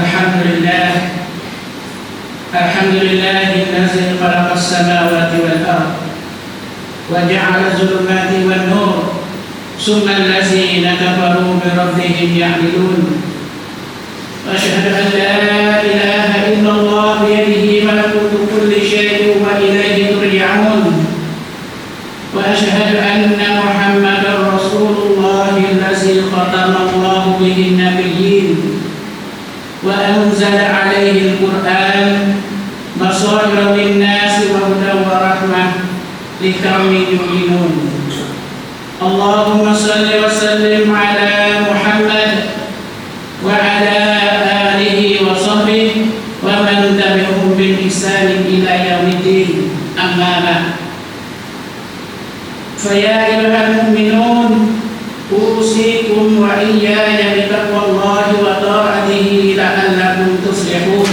الحمد لله. الحمد لله الذي خلق السماوات والأرض وجعل الظلمات والنور ثم الذين كفروا بربهم يعملون وأشهد أن لا إله إلا الله بيده لقوم يؤمنون. اللهم صل وسلم على محمد وعلى آله وصحبه ومن تبعهم بإحسان إلى يوم الدين. أما بعد. فيا أيها المؤمنون أوصيكم وإياي بتقوى الله وطاعته لعلكم تفلحون.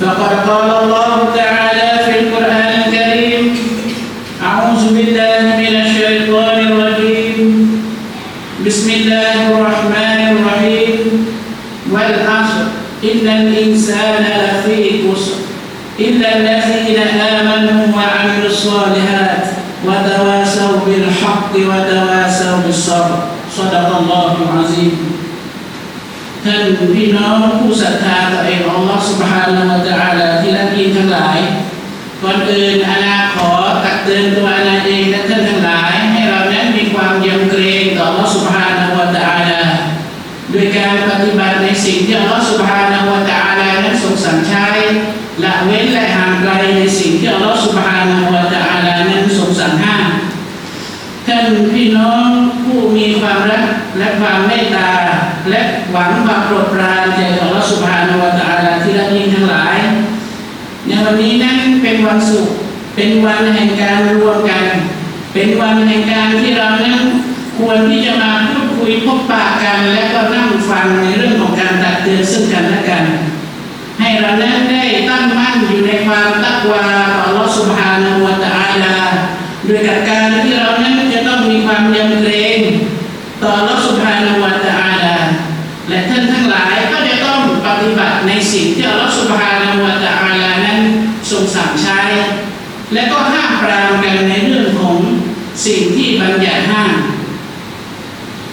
فقد قال الله وعملوا الصالحات وتواصوا بالحق وتواصوا بالصبر صدق الله العظيم ท่านพี่น้องผู้ศรัทธาต่อเองอัลลอฮฺ سبحانه และ تعالى ที่รักยิ่งทั้งหลาย ก่อนอื่นอาณาขอตักเตือนตัวอาณาเองและท่านทั้งหลาย ให้เรานั้นมีความยำเกรงต่ออัลลอฮฺ سبحانه และ تعالى ด้วยการปฏิบัติในสิ่งที่อัลลอฮฺ سبحانه และ تعالى นั้นทรงสั่งใช้ ละเว้นและห่างไกลในสิ่งที่อัลลอฮฺสุบฮานาอัลตะอาลานั้นทรงสั่งห้ามท่านพี่น้องผู้มีความรักและความเมตตา และหวังควาโปรดปรานจากอัลลอฮฺสุบฮานาอัลตะอาลาที่รักยิ่งทั้งหลาย ในวันนี้นั้นเป็นวันศุกร์เป็นวันแห่งการรวมกัน เป็นวันแห่งการที่เรานั้นควรที่จะมาพูดคุยพบปะกัน และก็นั่งฟังในเรื่องของการตัดเตือนซึ่งกันและกัน ให้เรานั้นได้ตั้งมั่นอยู่ในความตักวาต่ออัลลอฮฺสุบฮานะฮูวะตะอาลาด้วยกับการที่เรานั้นจะต้องมีความยำเกรงต่ออัลลอฮฺสุบฮานะฮูวะตะอาลาและท่านทั้งหลายก็จะต้องปฏิบัติในสิ่งที่อัลลอฮฺสุบฮานะฮูวะตะอาลานั้นทรงสั่งใช้และก็ามปรามกันในเรื่องของสิ่งที่บัญญัติห้าม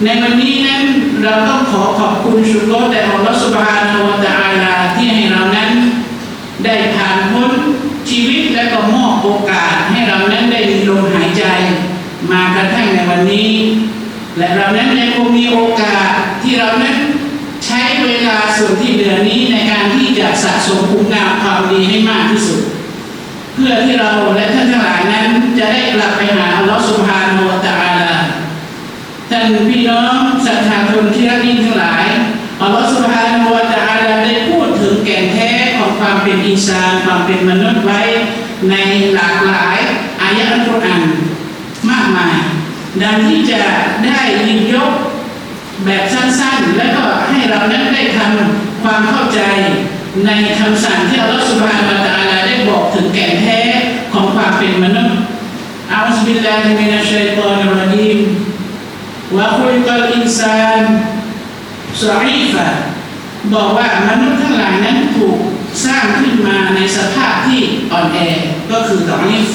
ในวันนี้นั้นเราต้องขอขอบคุณชุกรแต่อัลลอฮฺสุบานะฮูวตะอาลาที่ให้เรานั้น ได้ผ่านพ้นชีวิตและก็มอบโอกาสให้เรานั้นได้มีลมหายใจ มากระทั่งในวันนี้ และเรานั้นยังคงมีโอกาสที่เรานั้นใช้เวลาส่วนที่เหลือนี้ในการที่จะสะสมคุณงามความดีให้มากที่สุด เพื่อที่เราและท่านทั้งหลายนั้นจะได้กลับไปหาอัลลอฮฺสุบฮานะฮูวะตะอาลา ท่านพี่น้องศรัทธาชนที่รักยิ่งทั้งหลายอัลลอฮฺสุบฮานะวะตะอาลาได้พูดถึงแก่นแท้ของความเป็นอินซานความเป็นมนุษย์ไว้ในหลากหลายอายะอัลกุรอานมากมาย ดังที่จะได้ยิบยกแบบสั้นๆ และก็ให้เรานั้นได้ทำความเข้าใจในคำสั่งที่อัลลอฮฺสุบฮานะวะตะอาลาได้บอกถึงแก่นแท้ของความเป็นมนุษย์อัลลอฮฺบิลลาฮิมินัชชัยฏอนิรเราะญีม ว่าคุยกับอินซานสอีฟะบอกว่ามนุษย์ทั้งหลายนั้นถูกสร้างขึ้นมาในสภาพที่อ่อนแอก็คือตออีฟ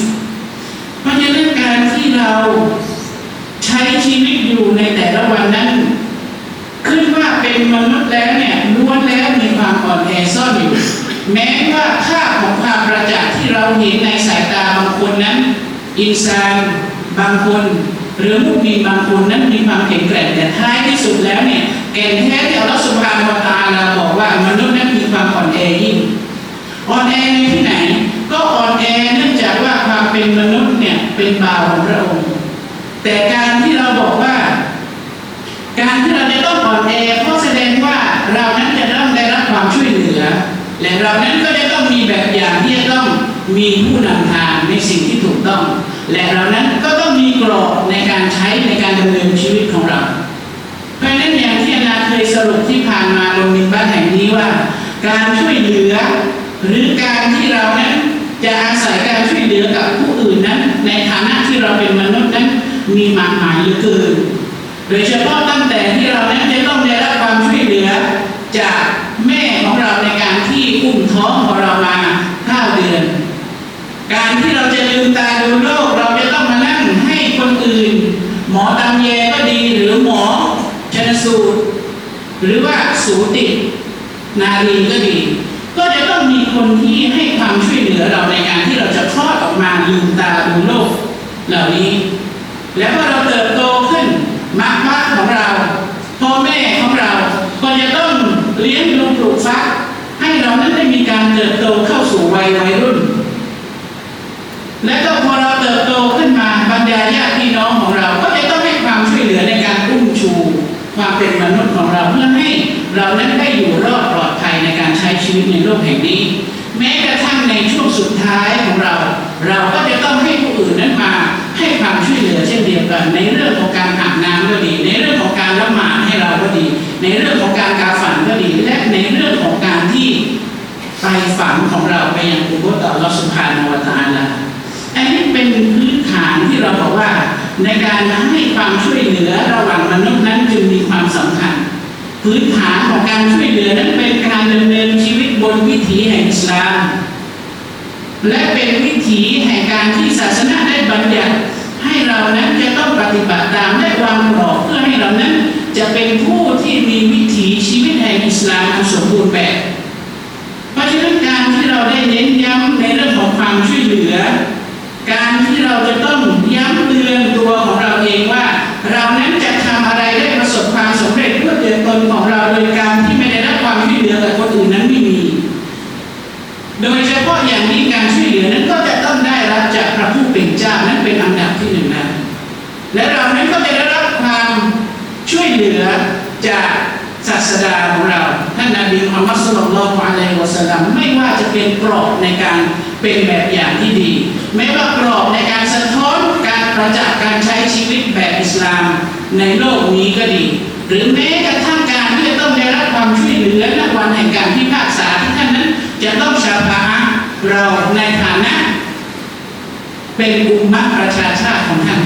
เพราะฉะนั้นการที่เราใช้ชีวิตอยู่ในแต่ละวันนั้นขึ้นว่าเป็นมนุษย์แล้วเนี่ยล้วนแล้วมีความอ่อนแอซ่อนอยู่ แม้ว่าภาพของความประจักษ์ที่เราเห็นในสายตาบางคนนั้น อินซานบางคน หรือมุมีบางคนนั้นมีความแข็งแกร่งแต่ท้ายที่สุดแล้วเนี่ยแก่นแท้ที่อัลลอฮฺสุบฮานาวตาลาบอกว่ามนุษย์นั้นมีความอ่อนแอยิ่งอ่อนแอในที่ไหน ก็อ่อนแอเนื่องจากว่าความเป็นมนุษย์เนี่ยเป็นบาวของพระองค์ แต่การที่เราบอกว่า การที่เราจะต้องอ่อนแอก็แสดงว่าเรานั้นจะต้องได้รับความช่วยเหลือ และเรานั้นก็จะต้องมีแบบอย่างที่จะต้องมีผู้นำทางในสิ่งที่ถูกต้อง และเรานั้นก็ต้องมีกรอบในการใช้ในการดำเนินชีวิตของเรา เพราะนั้นอย่างที่อานาเคยสรุปที่ผ่านมาลงมินบ้านแห่งนี้ว่า การช่วยเหลือ หรือการที่เรานั้นจะอาศัยการช่วยเหลือกับผู้อื่นนั้น ในฐานะที่เราเป็นมนุษย์นั้นมีมากมายเหลือเกิน โดยเฉพาะตั้งแต่ที่เรานั้นจะต้องได้รับความช่วยเหลือ จากแม่ของเราในการที่อุ้มท้องของเรามาเก้าเดือน การที่เราจะลืมตาดูโลก เราจะต้องมานั่งให้คนอื่น หมอตำแยก็ดีหรือหมอชนสูตร หรือว่า สูติ นารีก็ดี ก็จะต้องมีคนที่ให้ความช่วยเหลือเราในการที่เราจะคลอดออกมาลืมตาดูโลกเหล่านี้ แล้วพอเราเติบโตขึ้นมรรคของเราพ่อแม่ของเราก็จะต้องเลี้ยงดูปลูกฟักให้เรานั้นได้มีการเติบโตเข้าสู่วัยวัยรุ่น และก็พอเราเติบโตขึ้นมาบรรดาญาติพี่น้องของเรา ก็จะต้องให้ความช่วยเหลือในการอุ้มชูความเป็นมนุษย์ของเรา เรานั้นได้อยู่รอดปลอดภัยในการใช้ชีวิตในโลกแห่งนี้ แม้กระทั่งในช่วงสุดท้ายของเรา เราก็จะต้องให้ผู้อื่นนั้นมาให้ความช่วยเหลือเช่นเดียวกัน ในเรื่องของการอาบน้ำก็ดี ในเรื่องของการละหมาดให้เราก็ดี ในเรื่องของการกาฝันก็ดี และในเรื่องของการที่ไปฝันของเราไปยังอุโบสถต่อรัสุภานวตาลาอันนี้เป็นพื้นฐานที่เราบอกว่า ในการให้ความช่วยเหลือระหว่างมนุษย์นั้นจึงมีความสำคัญ พื้นฐานของการช่วยเหลือนั้นเป็นการดำเนินชีวิตบนวิถีแห่งอิสลามและเป็นวิถีแห่งการที่ศาสนาได้บัญญัติให้เรานั้นจะต้องปฏิบัติตามได้วางกรอบเพื่อให้เรานั้น จะเป็นผู้ที่มีวิถีชีวิตแห่งอิสลามอสมบูรณ์แบบ เพราะฉะนั้นการที่เราได้เน้นย้ำในเรื่องของความช่วยเหลือ การที่เราจะต้องย้ำเตือนตัวของเราเองว่า นของเราโดยการที่ไม่ได้รับความช่วยเหลือจากคนอื่นนั้นไม่มี โดยเฉพาะอย่างนี้การช่วยเหลือนั้นก็จะต้องได้รับจากพระผู้เป็นเจ้านั้นเป็นอันดับที่หนึ่งนะและเรานั้นก็จะได้รับความช่วยเหลือจากศาสดาของเราท่านนบีมุฮัมมัดสุลลัลลอฮุอะลัยฮิวะสัลลัมไม่ว่าจะเป็นกรอบในการเป็นแบบอย่างที่ดี ไม่ว่ากรอบในการสะท้อนการประจักษ์การใช้ชีวิตแบบอิสลาม ในโลกนี้ก็ดี หรือแม้ ในฐานะเป็นอุมมะประชาชาติของท่าน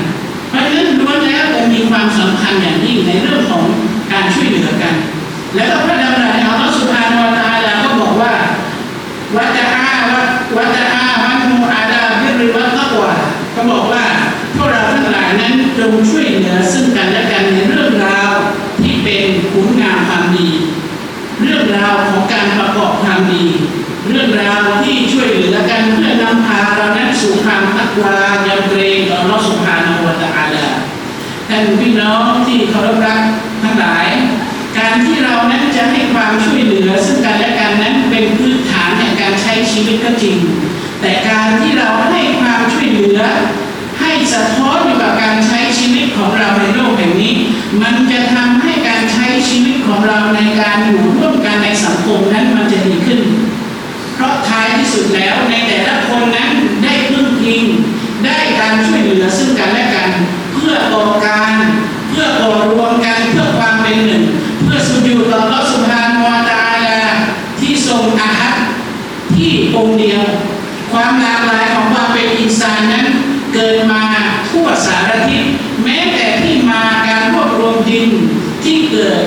เพราะฉะนั้นล้วนแล้วจะมีความสำคัญอย่างยิ่งในเรื่องของการช่วยเหลือกัน แล้วก็พระดำรัสของอัลลอฮฺสุบฮานตาอัลลอฮฺก็บอกว่าวัจอาวัวัจอาวันมูอาดาบิริวัตตะวาก็บอกว่าพวกเราทั้งหลายนั้นจงช่วยเหลือซึ่งกันและกันในเรื่องราวที่เป็นคุณงามความดี เรื่องราวของการประกอบความดี เรื่องราวที่ช่วยเหลือกันเพื่อนำพาเรานั้นสู่ ความตักวายำเกรงต่ออัลลอฮฺสุบฮานาอัลลอฮฺท่านพี่น้องที่เคารพรักทั้งหลาย การที่เรานั้นจะให้ความช่วยเหลือซึ่งกันและกันนั้นเป็นพื้นฐานแห่งการใช้ชีวิตก็จริง แต่การที่เราให้ความช่วยเหลือ ให้สะท้อนอยู่กับการใช้ชีวิตของเราในโลกแห่งนี้ มันจะทำให้การใช้ชีวิตของเราในการอยู่ร่วมกันในสังคมนั้นมันจะดีขึ้น เพราะท้ายที่สุดแล้วในแต่ละคนนั้นได้พึ่งพิง ได้การช่วยเหลือซึ่งกันและกัน เพื่อก่อการ เพื่อก่อรวมกันเพื่อความเป็นหนึ่ง เพื่อสุญญูต่อพระสุภานวาตาลาที่ทรงอาหัตที่องค์เดียว ความหลากหลายของความเป็นอินทรานนั้น เกิดมาทั่วสารทิศแม้แต่ที่มาการรวบรวมดินที่เกิด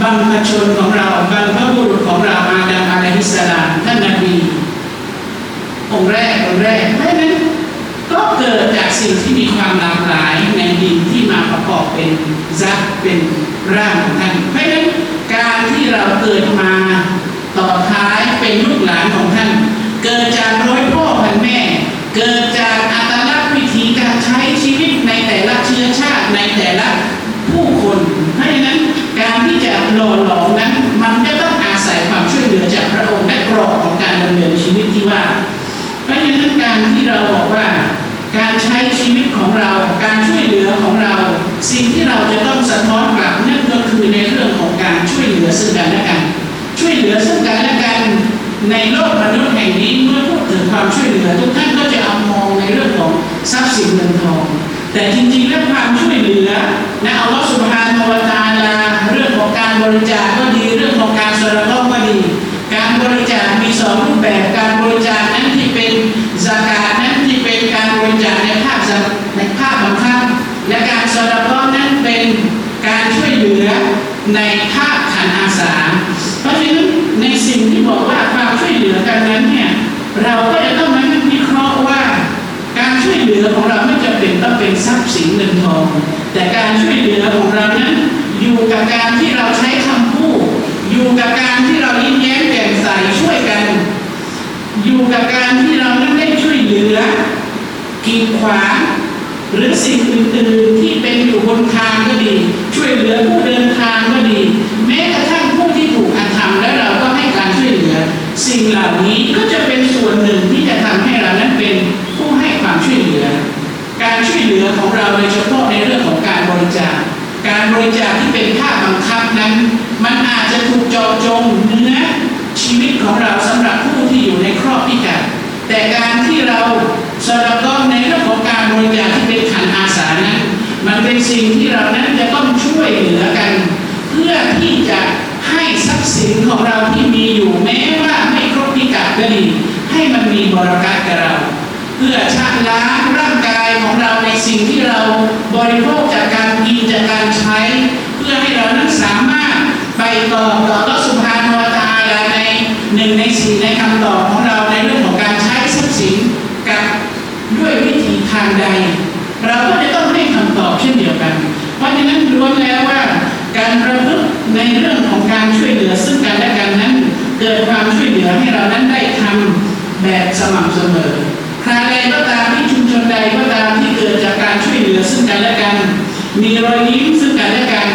บรรพช นของเราบรรพบุรุษของเราอาดัมอะลัยฮิสสลามท่านนบีองค์แรกองค์แรกเพราะนั้นก็เกิดจากสิ่งที่มีความหลากหลายในดินที่มาประกอบเป็นซักเป็นร่างของท่านเพราะนั้นการที่เราเกิดมาต่อท้ายเป็นลูกหลานของท่าน เกิดจากร้อยพ่อพันแม่ เกิดจากอัตลักษณ์วิธีการใช้ชีวิตในแต่ละเชื้อชาติในแต่ละ การที่เราบอกว่า การใช้ชีวิตของเรา การช่วยเหลือของเรา สิ่งที่เราจะต้องสะท้อนกลับนั่นก็คือในเรื่องของการช่วยเหลือซึ่งกันและกัน ช่วยเหลือซึ่งกันและกันในโลกมนุษย์แห่งนี้เมื่อพูดถึงความช่วยเหลือทุกท่านก็จะเอามองในเรื่องของทรัพย์สินเงินทอง แต่จริงๆแล้วความช่วยเหลือนะอัลลอฮฺสุบฮานาละตาลาเรื่องของการบริจาคก็ดีเรื่องของการสละก็ก็ดี การบริจาคมีสองรูปแบบการบริจาค ในธาตุขันอาสาเพราะฉะนั้นในสิ่งที่บอกว่าความช่วยเหลือกันนั้นเนี่ยเราก็จะต้องมาวิเคราะห์ว่า การช่วยเหลือของเราไม่จำเป็นต้องเป็นทรัพย์สินเงินทอง แต่การช่วยเหลือของเรานั้นอยู่กับการที่เราใช้คำพูดอยู่กับการที่เรายิ้มแย้มแจ่มใสช่วยกัน อยู่กับการที่เรานั้นได้ช่วยเหลือกีดขวาง หรือสิ่งอื่นๆที่เป็นอยู่บนทางก็ดี ช่วยเหลือผู้เดินทางก็ดี แม้กระทั่งผู้ที่ถูกกระทำและเราก็ให้การช่วยเหลือ สิ่งเหล่านี้ก็จะเป็นส่วนหนึ่งที่จะทำให้เรานั้นเป็นผู้ให้ความช่วยเหลือ การช่วยเหลือของเราโดยเฉพาะในเรื่องของการบริจาคการบริจาคที่เป็นภาบังคับนั้น มันอาจจะถูกจาะจงเนื้อชีวิตของเราสำหรับผู้ที่อยู่ในครอบพิการแต่การที่เรา สระก็ในเรื่องของการบริจาคที่เป็นขันอาสานั้นมันเป็นสิ่งที่เรานั้นจะต้องช่วยเหลือกัน เพื่อที่จะให้ทรัพย์สินของเราที่มีอยู่แม้ว่าไม่ครบพิกัดก็ดีให้มันมีบรารกับเรา เพื่อชะล้างร่างกายของเราในสิ่งที่เราบริโภคจากการกินจากการใช้ เพื่อให้เรานั้นสามารถไปต่อต่อรัสุภานวตาลาในหนึ่งในสี่ในคำตอบของเราในเรื่องของการใช้ทรัพย์สิน ด้วยวิธีทางใด เราก็จะต้องให้คำตอบเช่นเดียวกัน เพราะฉะนั้นล้วนแล้วว่า การประพฤติในเรื่องของการช่วยเหลือซึ่งกันและกันนั้น เกิดความช่วยเหลือให้เรานั้นได้ทำแบบสม่ำเสมอครใดก็ตามที่ชุมชนใดก็ตามที่เกิดจากการช่วยเหลือซึ่งกันและกัน มีรอยยิ้มซึ่งกันและกัน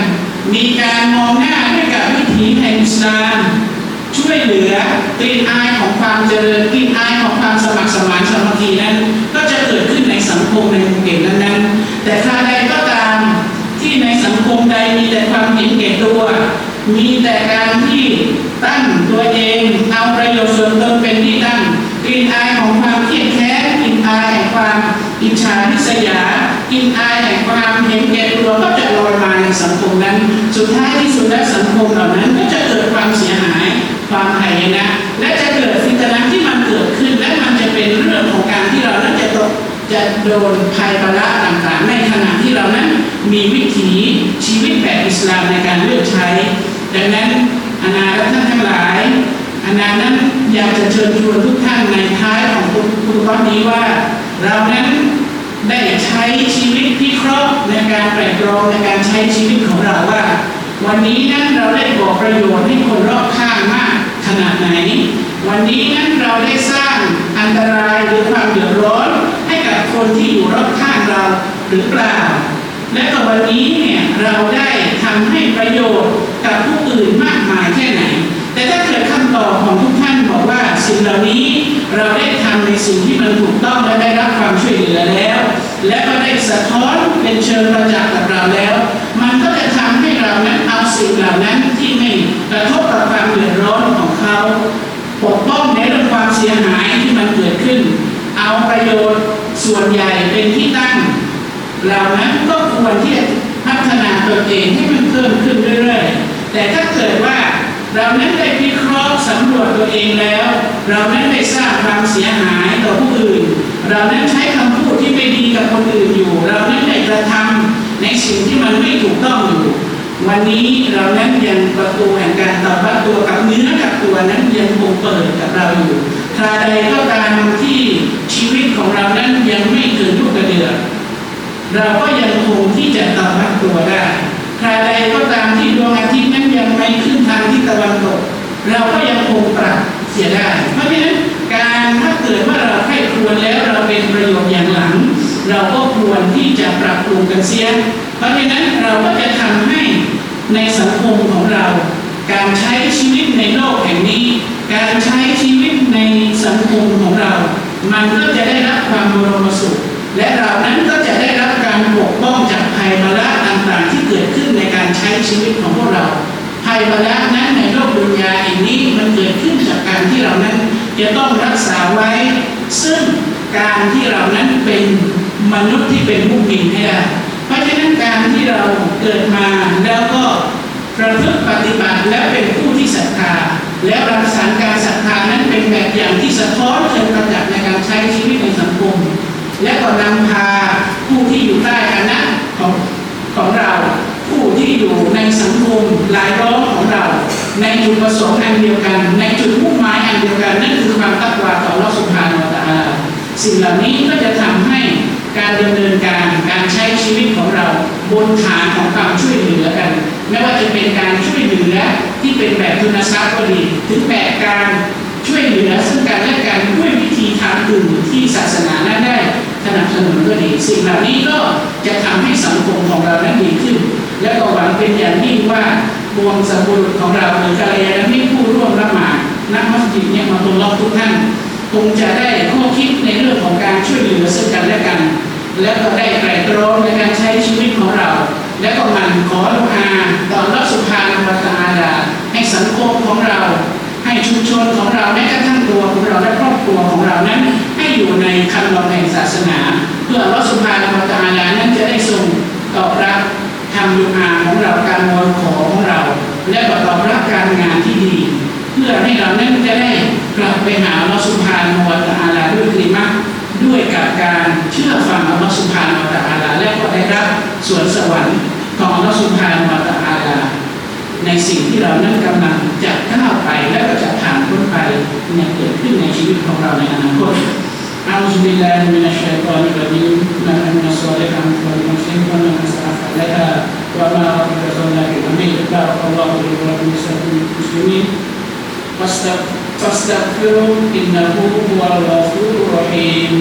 มีการมองหน้าด้วยกับวิถีแห่งอิสลาม ช่วยเหลือกลิ่นอายของความเจริญกลิ่นอายของความสมัครสมานสามัคคีนั้น ก็จะเกิดขึ้นในสังคมในหมู่เก็บนั้นๆ แต่ใครใดก็ตามที่ในสังคมใดมีแต่ความเห็นแก่ตัว มีแต่การที่ตั้งตัวเองเอาประโยชน์ส่วนตนเป็นที่ตั้ง กลิ่นอายของความเครียดแค้นกลิ่นอายแห่งความอิจฉาริษยากลิ่นอายแห่งความเห็นแก่ตัวก็จะลอยมาในสังคมนั้น สุดท้ายที่สุดแล้วสังคมเหล่านั้นก็จะเกิดความเสียหายความหายนะ และจะเกิดฟิตนะที่มันเกิดขึ้นและมันจะเป็นเรื่องของการที่เรานั้นจะตกจะโดนภัยประละต่างๆในขณะที่เรานั้นมีวิถีชีวิตแบบอิสลามในการเลือกใช้ ดังนั้นอานาและท่านทั้งหลายอานานั้นอยาก จะเชิญชวนทุกท่านในท้ายของคุณคุณตอนนี้ว่า เรานั้นได้ใช้ชีวิตพิเคราะห์ในการไตร่ตรองในการใช้ชีวิตของเราว่า วันนี้นั้นเราได้บอกประโยชน์ให้คนรอบข้างมากขนาดไหน วันนี้นั้นเราได้สร้างอันตรายหรือความเดือดร้อนให้กับคนที่อยู่รอบข้างเราหรือเปล่า และก็วันนี้เนี่ยเราได้ทำให้ประโยชน์กับผู้อื่นมากมายแค่ไหน แต่ถ้า อของทุกท่านบอกว่าสิ่งเหล่านี้เราได้ทำในสิ่งที่มันถูกต้องและได้รับความช่วยเหลือแล้ว และก็ได้สะท้อนเป็นเชิงประจักษ์กับเราแล้ว มันก็จะทำให้เรานั้นเอาสิ่งเหล่านั้นที่ไม่กระทบกับความเดือดร้อนของเขาปกป้องในเรื่องความเสียหายที่มันเกิดขึ้น เอาประโยชน์ส่วนใหญ่เป็นที่ตั้งเรานั้นก็ควรที่จะพัฒนาตัวเองให้มันเพิ่มขึ้นเรื่อยๆ แต่ถ้าเกิดว่า เรานั้นได้พิเคราะห์สำรวจตัวเองแล้ว เรานั้นได้สร้างความเสียหายต่อผู้อื่น เรานั้นใช้คำพูดที่ไม่ดีกับคนอื่นอยู่ เรานั้นได้กระทำในสิ่งที่มันไม่ถูกต้องอยู่ วันนี้เรานั้นยังประตูแห่งการตอบรับตัวกับเนื้อกับตัวนั้นยังคงเปิดกับเราอยู่ใครใดก็ตามที่ชีวิตของเรานั้นยังไม่เกินทุกกระเดือกเราก็ยังคงที่จะตอบรับตัวได้ ใครใดก็ตามที่ดวงอาทิตย์นั้นยังไม่ขึ้นทางทิศตะวันตก เราก็ยังคงปรับเสียได้เพราะฉะนั้นการถ้าเกิดว่าเราใคร่ควญแล้วเราเป็นประโยชน์อย่างหลัง เราก็ควรที่จะปรับปรุงกันเสีย เพราะฉะนั้นเราก็จะทำให้ในสังคมของเรา การใช้ชีวิตในโลกแห่งนี้ การใช้ชีวิตในสังคมของเรา มันก็จะได้รับความบรมสุข และเรานั้นก็จะได้รับการปกป้องจากภัยมาละ ต่างๆที่เกิดขึ้นในการใช้ชีวิตของพวกเราภัยมาละนั้นในโลกดุนยาอีกนี้มันเกิดขึ้นจากการที่เรานั้นจะต้องรักษาไว้ ซึ่งการที่เรานั้นเป็นมนุษย์ที่เป็นผู้มินให้ได้เพราะฉะนั้นการที่เราเกิดมาแล้วก็ประพฤติปฏิบัติแล้วเป็นผู้ที่ศรัทธาแล้วรักษาการศรัทธานั้นเป็นแบบอย่างที่สะท้อนเชิงประจักษ์ในการใช้ชีวิตในสังคม และก็นำพาผู้ที่อยู่ใต้อำนาจของ ของเรา ผู้ที่อยู่ในสังคมหลายล้อมของเรา ในจุดประสงค์อันเดียวกัน ในจุดมุ่งหมายอันเดียวกันนั่นคือความตักวาต่อรอสุภาโนตาลาสิ่งเหล่านี้ก็จะทำให้การดำเนินการการใช้ชีวิตของเราบนฐานของความช่วยเหลือกัน ไม่ว่าจะเป็นการช่วยเหลือที่เป็นแบบทุนทรัพย์ก็ดีถึงแบบการช่วยเหลือซึ่งกันและกันด้วยที่ศาสนานั้นได้ สนับสนุนก็ดีสิ่งเหล่านี้ก็จะทำให้สังคมของเรานั้นดีขึ้น และก็หวังเป็นอย่างยิ่งว่าบวงสบุรุษของเราหรือกัลยาณมิตรผู้ร่วมละหมาดนักมัสยิดเนี่ยมาตุลลอฮ์ทุกท่านคงจะได้ข้อคิดในเรื่องของการช่วยเหลือซึ่งกันและกัน และก็ได้ไตรตรองในการใช้ชีวิตของเรา และก็มันขอดุอาต่ออัลลักสุภาณวตาลาให้สังคมของเรา ให้ชุมชนของเราแม้กระทั่งตัวของเราและครอบครัวของเรานั้น ในคำนองแห่งศาสนา เพื่ออัลลักสุภาณตาลานั้นจะได้ทรงตอบรับทำดุอาของเราการวอนขอของเรา และก็ตอบรับการงานที่ดี เพื่อให้เรานั้นจะได้กลับไปหาอัลลอฮฺสุบฮานวตาลาด้วยกลิมะด้วยกับการเชื่อฟังอัลลอฮฺสุบฮานวตาลาและก็ได้รับส่วนสวรรค์ของอัลลอฮฺสุบฮานวตาลาในสิ่งที่เรานั้นกำลังจะก้าวไปและก็จะผ่านพ้นไปเนี่ยเกิดขึ้นในชีวิตของเราในอนาคต أعوذ بالله من الشيطان الرجيم. من أمن الصالحات والمسلم ومن أسرف عليها وما ربك ظلام للعبيد بارك الله لي ولكم المسلمين فاستغ- فاستغفروا إنه هو الغفور الرحيم.